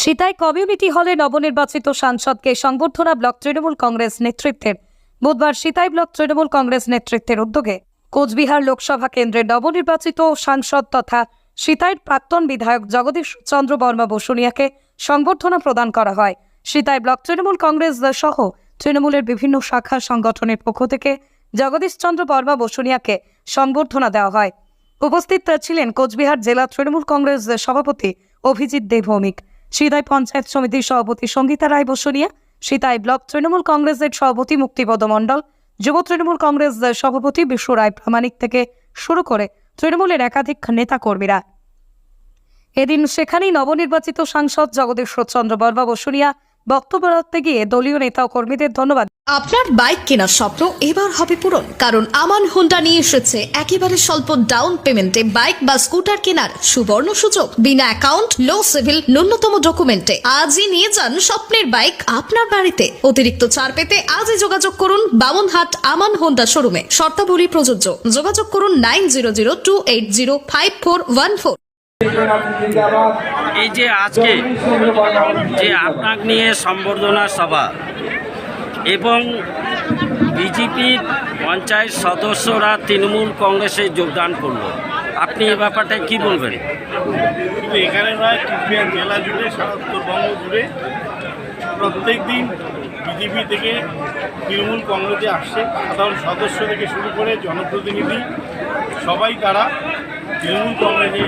Sitai community হলে নবনির্বাচিত সাংসদকে সংবর্ধনা ব্লক তৃণমূল কংগ্রেস নেতৃত্বের। বুধবার সিতাই ব্লক তৃণমূল কংগ্রেস নেতৃত্বের উদ্যোগে কোচবিহার লোকসভা কেন্দ্রের নবনির্বাচিত সাংসদ তথা সিতাইর প্রাক্তন বিধায়ক জগদীশ চন্দ্র বর্মা বসুনিয়াকে সংবর্ধনা প্রদান করা হয়। সিতাই ব্লক তৃণমূল কংগ্রেস সহ তৃণমূলের বিভিন্ন শাখা সংগঠনের পক্ষ থেকে জগদীশ চন্দ্র বর্মা বসুনিয়াকে সংবর্ধনা দেওয়া হয়। উপস্থিত ছিলেন কোচবিহার জেলা তৃণমূল কংগ্রেস সভাপতি অভিজিৎ দে সিতাই পঞ্চায়েত সমিতির সভাপতি সঙ্গীতা রায় বসুনিয়া, সিতাই ব্লক তৃণমূল কংগ্রেসের সভাপতি মুক্তিপদ মণ্ডল, যুব তৃণমূল কংগ্রেস সভাপতি বিশ্ব রায় প্রামাণিক থেকে শুরু করে তৃণমূলের একাধিক নেতাকর্মীরা। এদিন সেখানেই নবনির্বাচিত সাংসদ জগদীশ্বর চন্দ্র বর্মা বসুনিয়া বক্তব্য রাখতে গিয়ে দলীয় নেতা ও কর্মীদের ধন্যবাদ। আপনার বাইক কেনার স্বপ্ন এবার হবে পূরণ, কারণ আমান হোন্ডা নিয়ে এসেছে একেবারে স্বল্প ডাউন পেমেন্টে বাইক বা স্কুটার কেনার সুবর্ণ সুযোগ। বিনা অ্যাকাউন্ট, লো সিভিল, ন্যূনতম ডকুমেন্টে। আজই নিয়ে যান স্বপ্নের বাইক আপনার বাড়িতে। অতিরিক্ত ছাড় পেতে আজই যোগাযোগ করুন বামনহাট আমান হোন্ডা শোরুমে। শর্তাবলী প্রযোজ্য। যোগাযোগ করুন nine zero zero two eight zero five four one four. এই যে আজকে যে আপনার নিয়ে সম্বর্ধনা সভা এবং বিজেপির পঞ্চায়েত সদস্যরা তৃণমূল কংগ্রেসে যোগদান করল। আপনি এ ব্যাপারটা কি বলবেন? শুধু এখানে নয় কুচবিহার জেলা জুড়ে সারা উত্তরবঙ্গ জুড়ে প্রত্যেক দিন বিজেপি থেকে তৃণমূল কংগ্রেসে আসছে। সাধারণ সদস্য থেকে শুরু করে জনপ্রতিনিধি সবাই তারা তৃণমূল কংগ্রেসে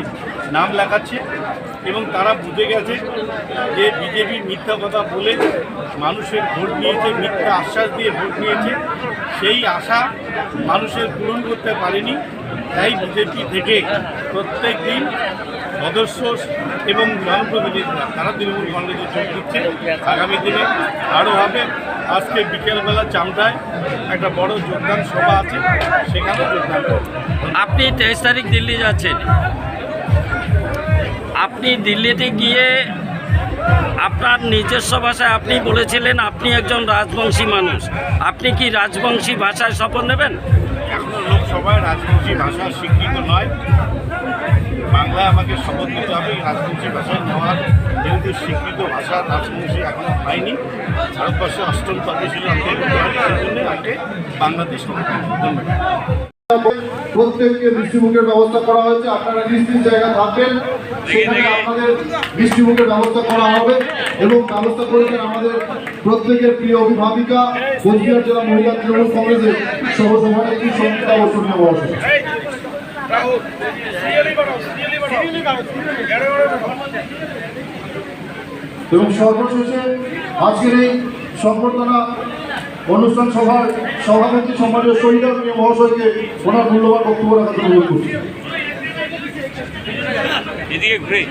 নাম লেখাচ্ছে এবং তারা বুঝে গেছে যে বিজেপি মিথ্যা কথা বলে মানুষের ভোট নিয়েছে, মিথ্যা আশ্বাস দিয়ে ভোট নিয়েছে। সেই আশা মানুষের পূরণ করতে পারেনি। তাই বিজেপি থেকে প্রত্যেক দিন সদস্য এবং জনপ্রতিনিধিরা তারা তৃণমূল কংগ্রেসে যোগ দিচ্ছে। আগামী দিনে আরও হবে। আজকে বিকেলবেলা চামটায় একটা বড় যোগদান সভা আছে সেখানে যোগদান আপনি তেইশ তারিখ দিল্লি যাচ্ছেন। আপনি দিল্লিতে গিয়ে আপনার নিজস্ব ভাষায় আপনি বলেছিলেন, আপনি একজন রাজবংশী মানুষ। আপনি কি রাজবংশী ভাষায় শপথ নেবেন? এখনও লোকসভায় রাজবংশী ভাষা স্বীকৃত নয়। বাংলায় আমাকে শপথ নিতে হবে রাজবংশী ভাষায় নেওয়ার যেহেতু স্বীকৃত ভাষা রাজবংশী এখনও হয়নি। ভারতবর্ষে অষ্টম বাংলাদেশ প্রত্যেককে মিষ্টিমুখের ব্যবস্থা করা হয়েছে। আপনারা নিশ্চিত জায়গা থাকবেন। সেখানে আপনাদের মিষ্টিমুখের ব্যবস্থা করা হবে এবং ব্যবস্থা করেছেন আমাদের প্রত্যেকের প্রিয় অভিভাবিকা, কোচবিহার জেলা মহিলা তৃণমূল কংগ্রেসের সহসভানেত্রী সঙ্গীতা মহাশয়। এবং সর্বশেষে আজকের এই সম্বর্ধনা অনুষ্ঠান সভার সভাপতি সম্মানীয় শহীদ মহাশয়কে ওনার মূল্যবান বক্তব্য রাখার জন্য অনুরোধ করছি। এদিকে ঘুরে।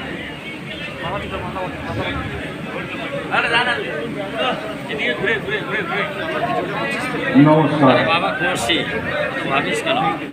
নমস্কার। বাবা খুশি ভাবিস কেন?